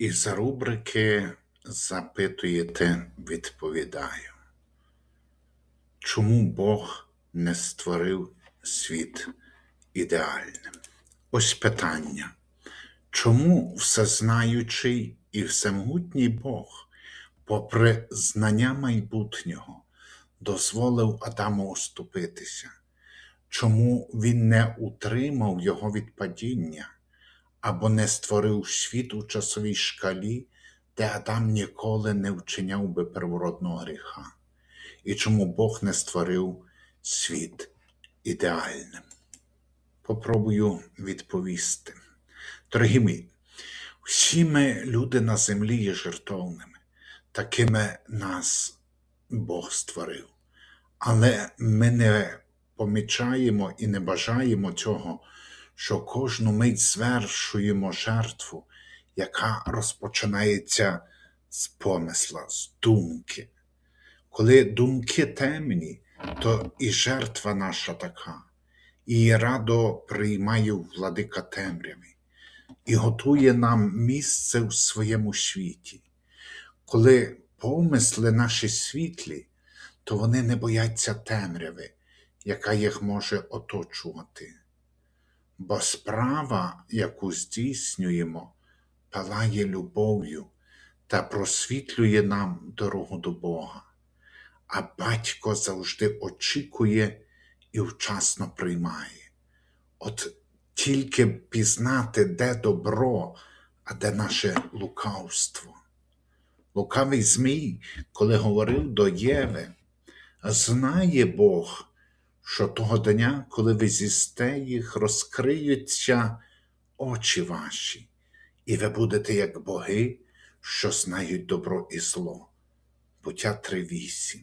Із рубрики Запитуєте, відповідаю. Чому Бог не створив світ ідеальним? Ось питання. Чому всезнаючий і всемогутній Бог, попри знання майбутнього, дозволив Адаму оступитися? Чому він не утримав його від падіння? Або не створив світ у часовій шкалі, де Адам ніколи не вчиняв би первородного гріха, і чому Бог не створив світ ідеальним. Попробую відповісти. Дорогі мої, всі ми люди на землі є жертовними, такими нас Бог створив. Але ми не помічаємо і не бажаємо цього, що кожну мить звершуємо жертву, яка розпочинається з помисла, з думки. Коли думки темні, то і жертва наша така, і радо приймає владика темряви, і готує нам місце в своєму світі. Коли помисли наші світлі, то вони не бояться темряви, яка їх може оточувати. Бо справа, яку здійснюємо, палає любов'ю та просвітлює нам дорогу до Бога, а батько завжди очікує і вчасно приймає. От тільки пізнати, де добро, а де наше лукавство. Лукавий Змій, коли говорив до Єви, знає Бог, що того дня, коли ви з'їсте їх, розкриються очі ваші, і ви будете як боги, що знають добро і зло. Буття 3.8.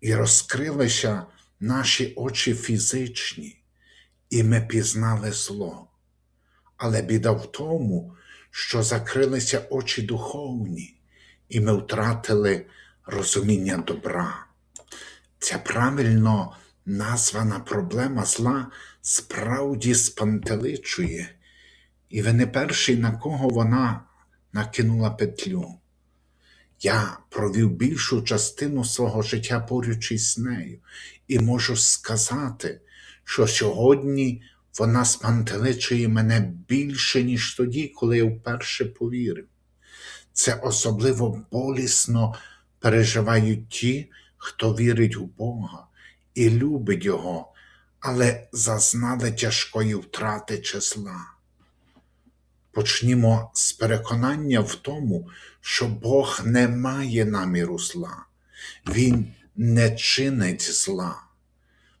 І розкрилися наші очі фізичні, і ми пізнали зло. Але біда в тому, що закрилися очі духовні, і ми втратили розуміння добра. Ця правильно названа проблема зла справді спантеличує, і ви не перший, на кого вона накинула петлю. Я провів більшу частину свого життя порючись з нею, і можу сказати, що сьогодні вона спантеличує мене більше, ніж тоді, коли я вперше повірив. Це особливо болісно переживають ті, хто вірить у Бога і любить Його, але зазнали тяжкої втрати числа. Почнімо з переконання в тому, що Бог не має наміру зла, Він не чинить зла.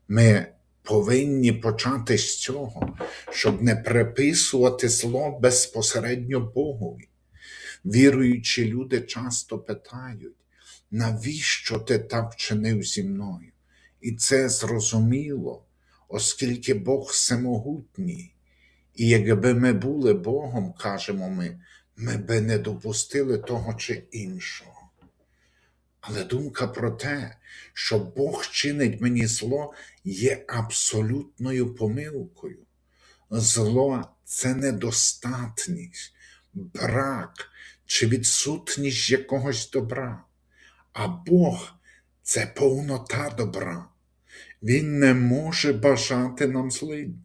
Ми повинні почати з цього, щоб не приписувати зло безпосередньо Богові. Віруючі люди часто питають, навіщо ти так вчинив зі мною? І це зрозуміло, оскільки Бог всемогутній. І якби ми були Богом, кажемо ми, ми би не допустили того чи іншого. Але думка про те, що Бог чинить мені зло, є абсолютною помилкою. Зло це недостатність, брак чи відсутність якогось добра. А Бог це повнота добра. Він не може бажати нам злидні.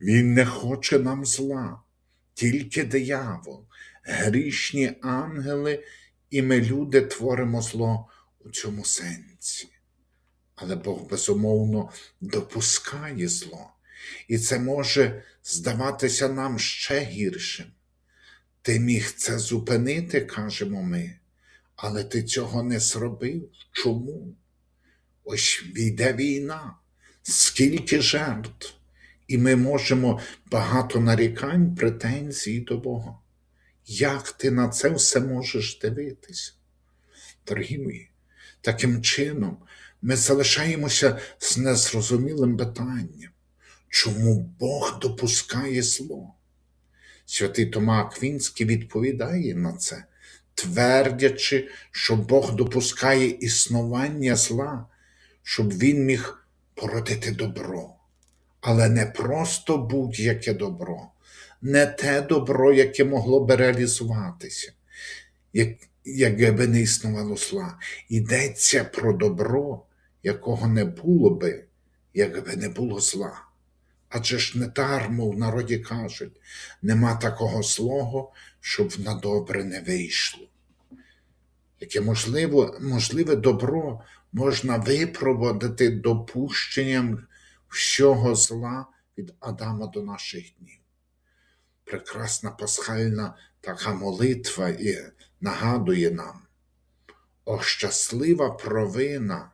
Він не хоче нам зла, тільки диявол, грішні ангели, і ми, люди, творимо зло у цьому сенсі. Але Бог безумовно допускає зло, і це може здаватися нам ще гіршим. Ти міг це зупинити, кажемо ми, але ти цього не зробив. Чому? Ось війде війна, скільки жертв, і ми можемо багато нарікань, претензій до Бога. Як ти на це все можеш дивитися? Дорогі мої, таким чином ми залишаємося з незрозумілим питанням, чому Бог допускає зло? Святий Тома Аквінський відповідає на це, твердячи, що Бог допускає існування зла, щоб він міг породити добро. Але не просто будь-яке добро. не те добро, яке могло би реалізуватися, як, якби не існувало зла. Йдеться про добро, якого не було би, якби не було зла. Адже ж не дармо в народі кажуть, нема такого злого, щоб на добре не вийшло. Яке можливо, можливе добро можна випроводити допущенням всього зла від Адама до наших днів. Прекрасна пасхальна така молитва і нагадує нам, о щаслива провина,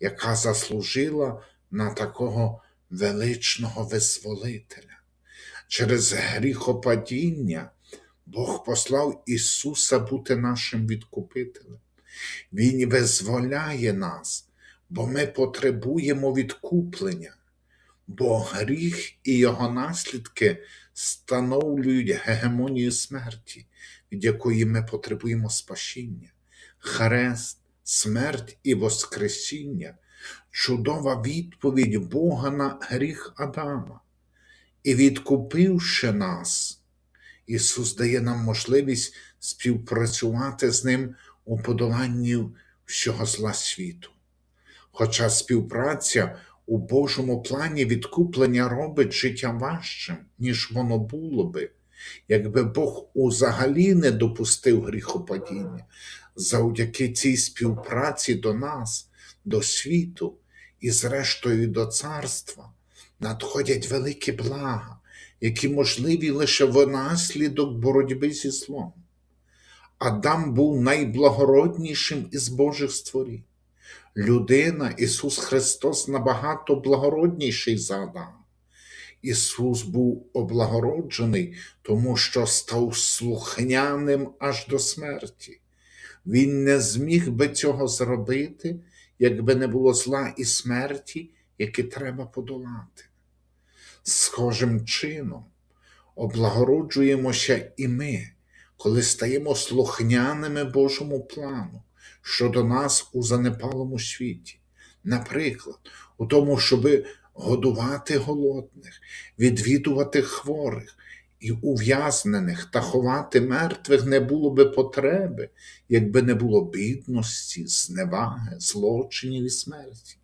яка заслужила на такого величного визволителя. Через гріхопадіння Бог послав Ісуса бути нашим відкупителем. Він визволяє нас, бо ми потребуємо відкуплення, бо гріх і його наслідки становлюють гегемонію смерті, від якої ми потребуємо спасіння. Хрест, смерть і Воскресіння чудова відповідь Бога на гріх Адама. І відкупивши нас, Ісус дає нам можливість співпрацювати з Ним у подоланні всього зла світу. Хоча співпраця у Божому плані відкуплення робить життя важчим, ніж воно було би, якби Бог узагалі не допустив гріхопадіння, завдяки цій співпраці до нас, до світу і, зрештою, до царства, надходять великі блага, які можливі лише внаслідок боротьби зі злом. Адам був найблагороднішим із Божих створінь. Людина, Ісус Христос, набагато благородніший за Адама. Ісус був облагороджений, тому що став слухняним аж до смерті. Він не зміг би цього зробити, якби не було зла і смерті, які треба подолати. Схожим чином облагороджуємося і ми, коли стаємо слухняними Божому плану щодо нас у занепалому світі. Наприклад, у тому, щоби годувати голодних, відвідувати хворих і ув'язнених та ховати мертвих не було би потреби, якби не було бідності, зневаги, злочинів і смерті.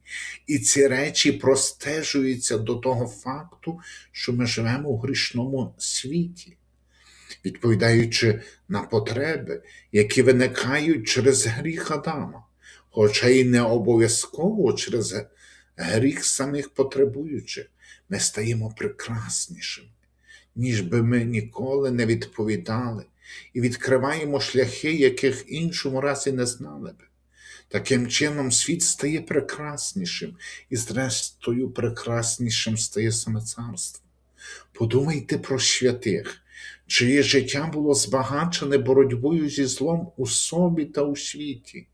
І ці речі простежуються до того факту, що ми живемо у грішному світі, відповідаючи на потреби, які виникають через гріх Адама, хоча й не обов'язково через гріх самих потребуючих, ми стаємо прекраснішими, ніж би ми ніколи не відповідали, і відкриваємо шляхи, яких іншому разі не знали би. Таким чином, світ стає прекраснішим, і, зрештою, прекраснішим стає саме царство. Подумайте про святих, чиє життя було збагачене боротьбою зі злом у собі та у світі.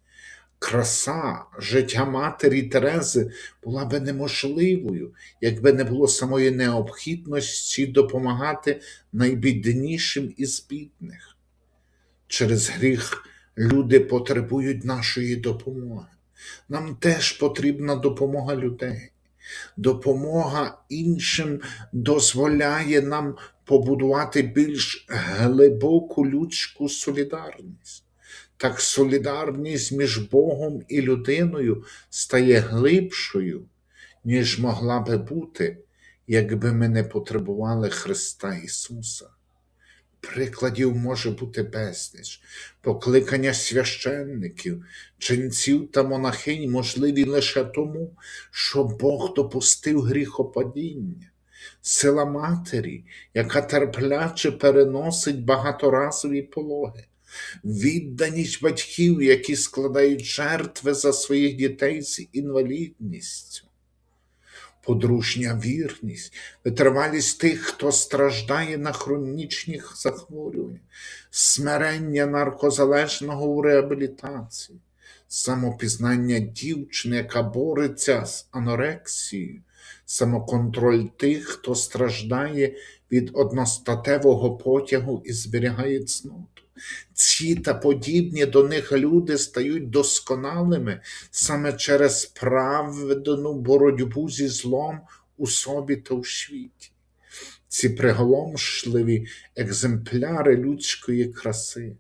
Краса життя матері Терези була би неможливою, якби не було самої необхідності допомагати найбіднішим із бідних. Через гріх люди потребують нашої допомоги. Нам теж потрібна допомога людей. Допомога іншим дозволяє нам побудувати більш глибоку людську солідарність. Так солідарність між Богом і людиною стає глибшою, ніж могла би бути, якби ми не потребували Христа Ісуса. Прикладів може бути безліч, покликання священників, ченців та монахинь можливі лише тому, що Бог допустив гріхопадіння, сила матері, яка терпляче переносить багаторазові пологи, відданість батьків, які складають жертви за своїх дітей з інвалідністю. Подружня вірність, витривалість тих, хто страждає на хронічних захворюваннях, смирення наркозалежного у реабілітації, самопізнання дівчини, яка бореться з анорексією, самоконтроль тих, хто страждає від одностатевого потягу і зберігає цноту. Ці та подібні до них люди стають досконалими саме через праведну боротьбу зі злом у собі та у світі. ці приголомшливі екземпляри людської краси,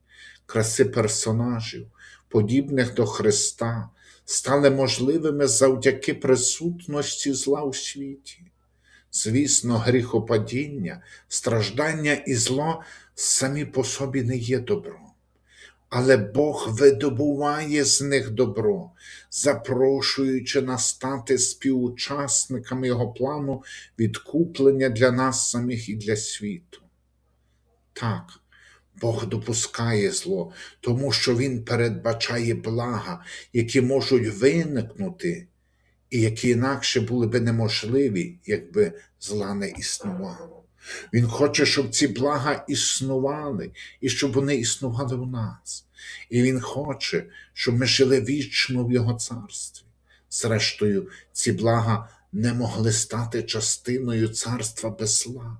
краси персонажів, подібних до Христа, стали можливими завдяки присутності зла у світі. Звісно, гріхопадіння, страждання і зло самі по собі не є добром. Але Бог видобуває з них добро, запрошуючи нас стати співучасниками Його плану відкуплення для нас самих і для світу. Так, Бог допускає зло, тому що Він передбачає блага, які можуть виникнути, і які інакше були би неможливі, якби зла не існувало. Він хоче, щоб ці блага існували, і щоб вони існували в нас. І Він хоче, щоб ми жили вічно в Його царстві. Зрештою, ці блага не могли стати частиною царства без зла.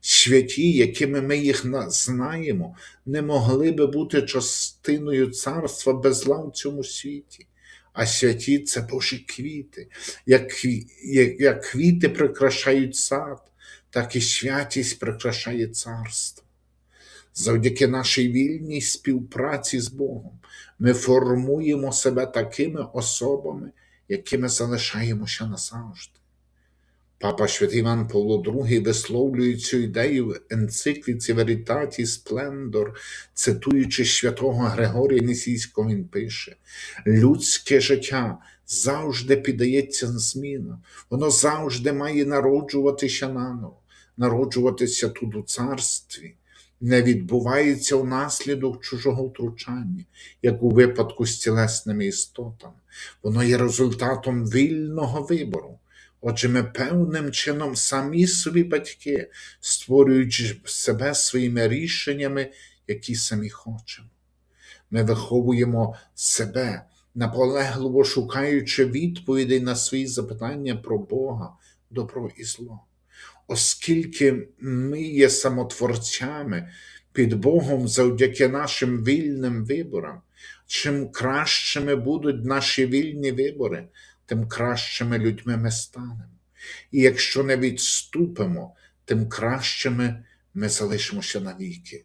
Святі, якими ми їх знаємо, не могли би бути частиною царства без зла в цьому світі. А святі це Божі квіти. Як, як, як квіти прикрашають сад, так і святість прикрашає царство. Завдяки нашій вільній співпраці з Богом ми формуємо себе такими особами, якими залишаємося назавжди. Папа Святий Іван Павло II висловлює цю ідею в енцикліці Veritatis Splendor, цитуючи святого Григорія Нісійського, він пише: людське життя завжди піддається змінам, воно завжди має народжуватися наново, народжуватися тут у царстві. Не відбувається внаслідок чужого втручання, як у випадку з тілесними істотами. Воно є результатом вільного вибору. Отже, ми певним чином самі собі батьки, створюючи себе своїми рішеннями, які самі хочемо. Ми виховуємо себе, наполегливо шукаючи відповідей на свої запитання про Бога, добро і зло. Оскільки ми є самотворцями під Богом завдяки нашим вільним виборам, чим кращими будуть наші вільні вибори, тим кращими людьми ми станемо. І якщо не відступимо, тим кращими ми залишимося навіки.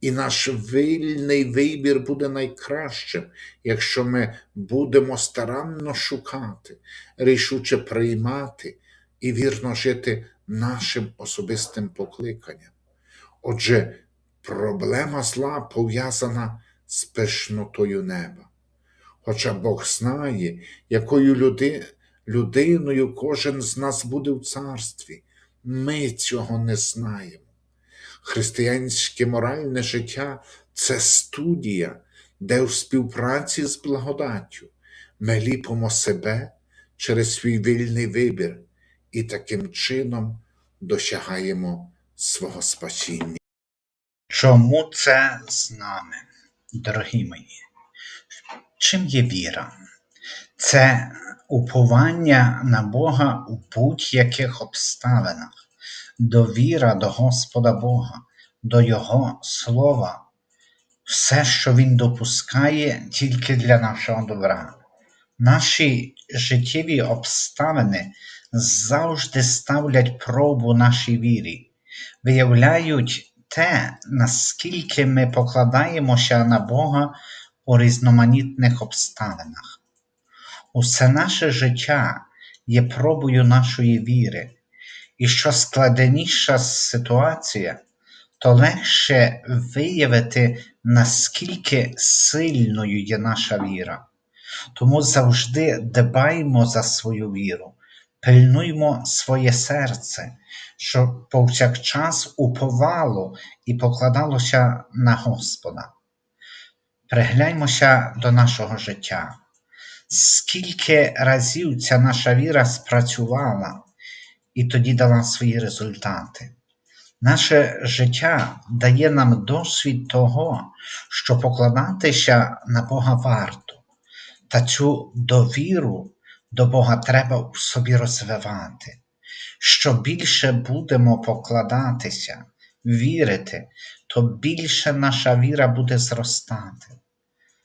І наш вільний вибір буде найкращим, якщо ми будемо старанно шукати, рішуче приймати і вірно жити нашим особистим покликанням. Отже, проблема зла пов'язана з пишнотою неба. Хоча Бог знає, якою люди, людиною кожен з нас буде в царстві, ми цього не знаємо. Християнське моральне життя це студія, де в співпраці з благодаттю ми ліпимо себе через свій вільний вибір і таким чином досягаємо свого спасіння. Чому це з нами, дорогі мої? Чим є віра? Це уповання на Бога у будь-яких обставинах, довіра до Господа Бога, до Його Слова, все, що Він допускає тільки для нашого добра. Наші життєві обставини завжди ставлять пробу нашій вірі, виявляють те, наскільки ми покладаємося на Бога у різноманітних обставинах. Усе наше життя є пробою нашої віри, і що складеніша ситуація, то легше виявити, наскільки сильною є наша віра. Тому завжди дбаймо за свою віру, пильнуймо своє серце, щоб повсякчас уповало і покладалося на Господа. Пригляньмося до нашого життя. Скільки разів ця наша віра спрацювала і тоді дала свої результати. Наше життя дає нам досвід того, що покладатися на Бога варто, та цю довіру до Бога треба в собі розвивати. Що більше будемо покладатися, вірити, то більше наша віра буде зростати.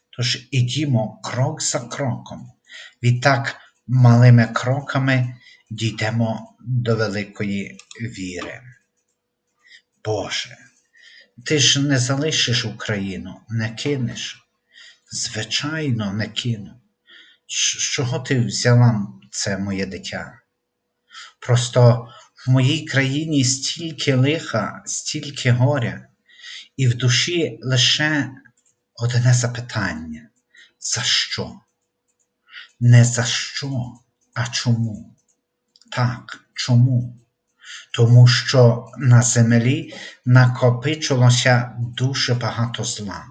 Тож ідімо крок за кроком, відтак малими кроками дійдемо до великої віри. Боже, ти ж не залишиш Україну, не кинеш. Звичайно, не кину. З чого ти взяла це моє дитя? Просто в моїй країні стільки лиха, стільки горя, і в душі лише одне запитання: за що? Не за що, а чому? Так, чому? Тому що на землі накопичилося дуже багато зла,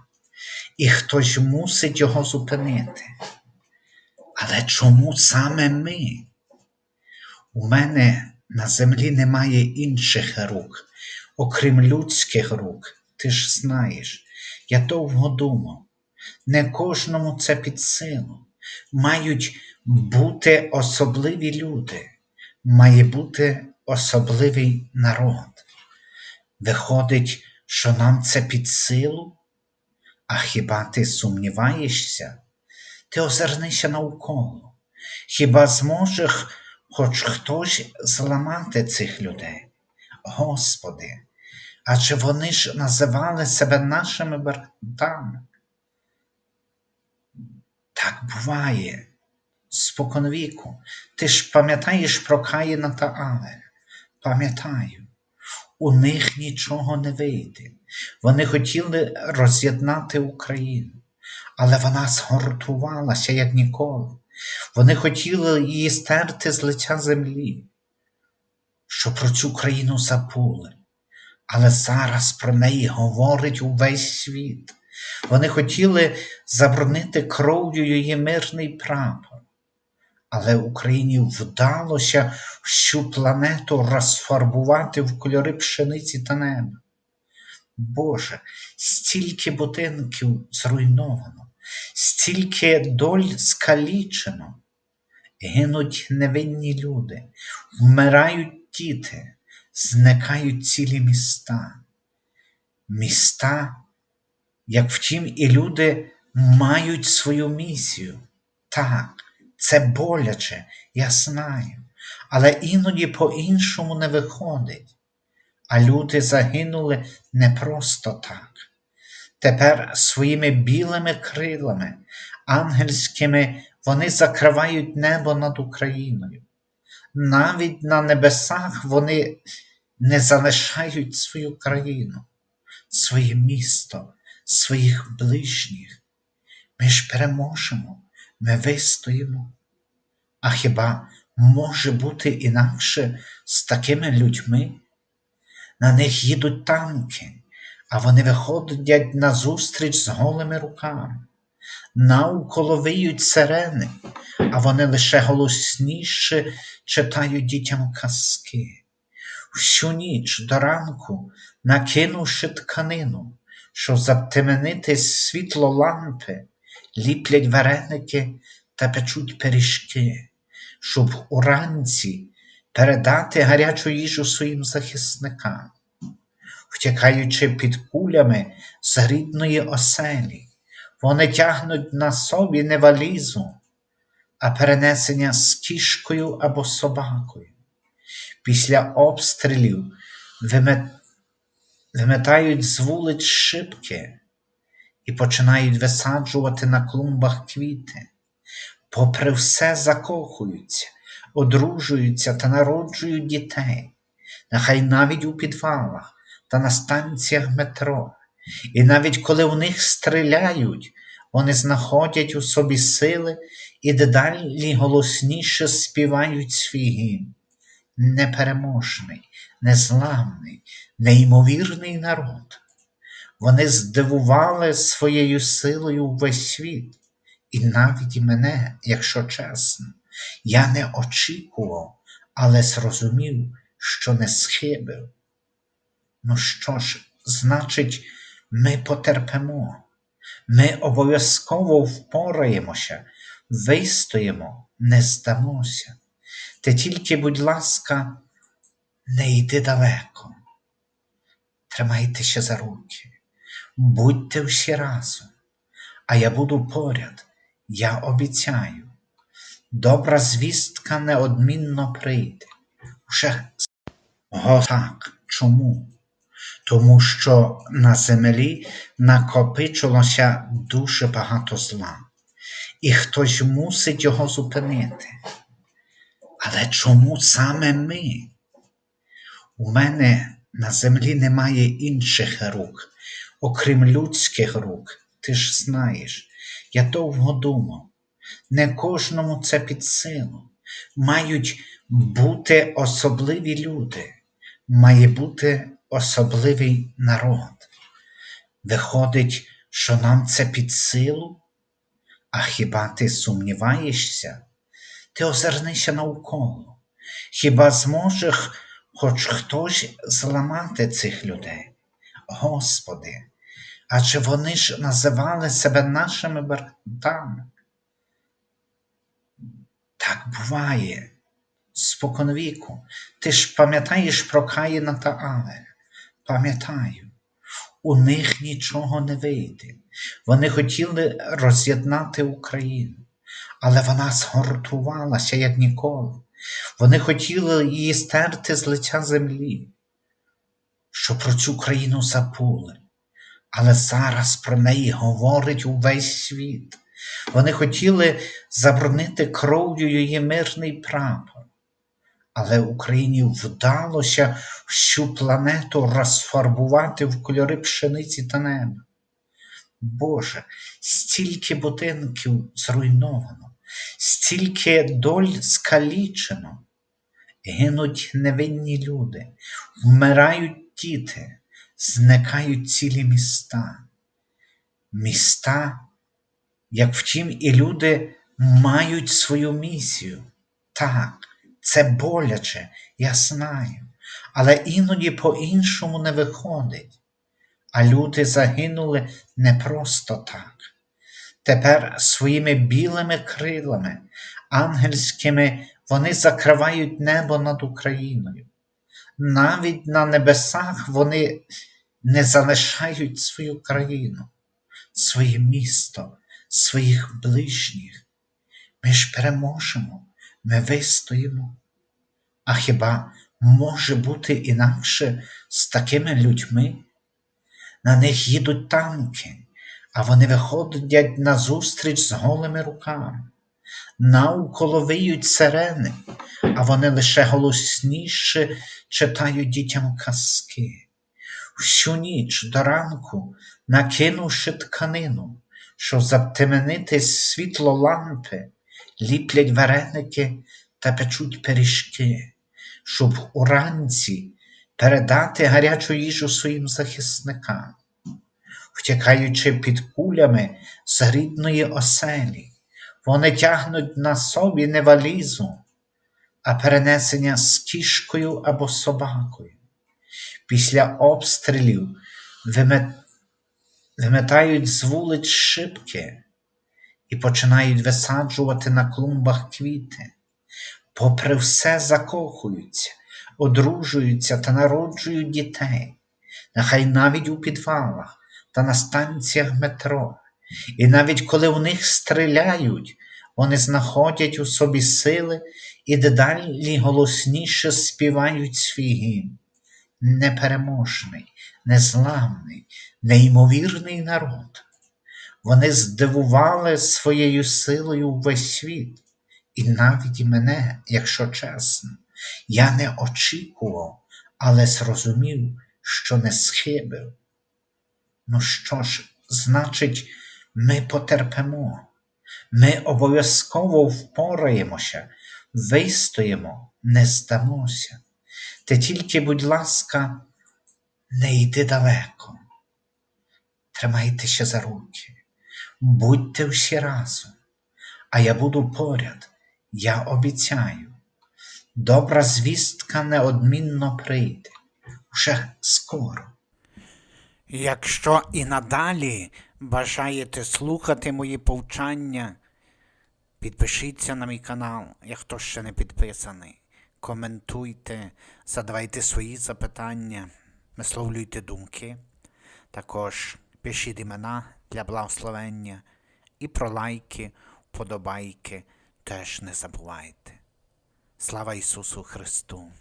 і хтось мусить його зупинити. Але чому саме ми? У мене на землі немає інших рук, окрім людських рук. Ти ж знаєш, я довго думав, не кожному це під силу. Мають бути особливі люди, має бути особливий народ. Виходить, що нам це під силу? А хіба ти сумніваєшся? Ти озирнися навколо. Хіба зможе хоч хтось зламати цих людей? Господи, адже вони ж називали себе нашими братами. Так буває споконвіку. Ти ж пам'ятаєш про Каїна та Авеля? Пам'ятаю, у них нічого не вийде. Вони хотіли роз'єднати Україну, але вона згортувалася, як ніколи. Вони хотіли її стерти з лиця землі, що про цю країну забули. Але зараз про неї говорить увесь світ. Вони хотіли заборонити кров'ю її мирний прапор. Але Україні вдалося всю планету розфарбувати в кольори пшениці та неба. Боже, стільки будинків зруйновано, стільки доль скалічено, гинуть невинні люди, вмирають діти, зникають цілі міста. Міста, як втім, і люди мають свою місію. Так, це боляче, я знаю, але іноді по-іншому не виходить. А люди загинули не просто так. Тепер своїми білими крилами, ангельськими, вони закривають небо над Україною. Навіть на небесах вони не залишають свою країну, своє місто, своїх ближніх. Ми ж переможемо, ми вистоїмо. А хіба може бути інакше з такими людьми? На них їдуть танки, а вони виходять назустріч з голими руками. Навколо виють сирени, а вони лише голосніше читають дітям казки. Всю ніч до ранку, накинувши тканину, щоб затеменити світло лампи, ліплять вареники та печуть пиріжки, щоб уранці передати гарячу їжу своїм захисникам, втікаючи під кулями з рідної оселі, вони тягнуть на собі не валізу, а перенесення з кішкою або собакою. Після обстрілів вимет... виметають з вулиць шибки і починають висаджувати на клумбах квіти. Попри все закохуються, одружуються та народжують дітей, нехай навіть у підвалах та на станціях метро. І навіть коли у них стріляють, вони знаходять у собі сили і дедалі голосніше співають свій гімн. Непереможний, незламний, неймовірний народ. Вони здивували своєю силою весь світ, і навіть і мене, якщо чесно, я не очікував, але зрозумів, що не схибив. Ну що ж, значить, ми потерпимо, ми обов'язково впораємося, вистоїмо, не здамося. Ти тільки, будь ласка, не йди далеко. Тримайтеся за руки, будьте всі разом, а я буду поряд, я обіцяю. Добра звістка неодмінно прийде. Уже Го так, чому? Тому що на землі накопичилося дуже багато зла, і хтось мусить його зупинити. Але чому саме ми? У мене на землі немає інших рук, окрім людських рук. Ти ж знаєш, я довго думав, не кожному це під силу. Мають бути особливі люди, має бути особливий народ. Виходить, що нам це під силу? А хіба ти сумніваєшся? Ти озирнися навколо. Хіба зможе хоч хтось зламати цих людей? Господи, адже вони ж називали себе нашими братами. Так буває споконвіку. Ти ж пам'ятаєш про Каїна та Авеля? Пам'ятаю, у них нічого не вийде. Вони хотіли роз'єднати Україну, але вона згортувалася як ніколи. Вони хотіли її стерти з лиця землі, що про цю країну забули. Але зараз про неї говорить увесь світ. Вони хотіли заборонити кров'ю її мирний прапор. Але Україні вдалося всю планету розфарбувати в кольори пшениці та неба. Боже, стільки будинків зруйновано, стільки доль скалічено, гинуть невинні люди, вмирають діти, зникають цілі міста. Міста, як втім, і люди мають свою місію. Так, це боляче, я знаю, але іноді по-іншому не виходить. А люди загинули не просто так. Тепер своїми білими крилами, ангельськими, вони закривають небо над Україною. Навіть на небесах вони не залишають свою країну, своє місто, своїх ближніх. Ми ж переможемо, ми вистоїмо. А хіба може бути інакше з такими людьми? На них їдуть танки, а вони виходять назустріч з голими руками. Навколо виють сирени, а вони лише голосніше читають дітям казки. Всю ніч до ранку, накинувши тканину, щоб затемнити світло лампи, ліплять вареники та печуть пиріжки, щоб уранці передати гарячу їжу своїм захисникам, втікаючи під кулями з рідної оселі, вони тягнуть на собі не валізу, а перенесення з кішкою або собакою. Після обстрілів вимет... виметають з вулиць шибки і починають висаджувати на клумбах квіти. Попри все закохуються, одружуються та народжують дітей, нехай навіть у підвалах та на станціях метро. І навіть коли у них стріляють, вони знаходять у собі сили і дедалі голосніше співають свій гімн. Непереможний, незламний, неймовірний народ. Вони здивували своєю силою весь світ, і навіть і мене, якщо чесно. Я не очікував, але зрозумів, що не схибив. Ну що ж, значить, ми потерпимо, ми обов'язково впораємося, вистоїмо, не здамося. Ти тільки, будь ласка, не йди далеко. Тримайтеся за руки, будьте всі разом, а я буду поряд, я обіцяю. Добра звістка неодмінно прийде, вже скоро. Якщо і надалі бажаєте слухати мої повчання, підпишіться на мій канал, як хто ще не підписаний. Коментуйте, задавайте свої запитання, висловлюйте думки. Також пишіть імена для благословення і про лайки, вподобайки теж не забувайте. Слава Ісусу Христу!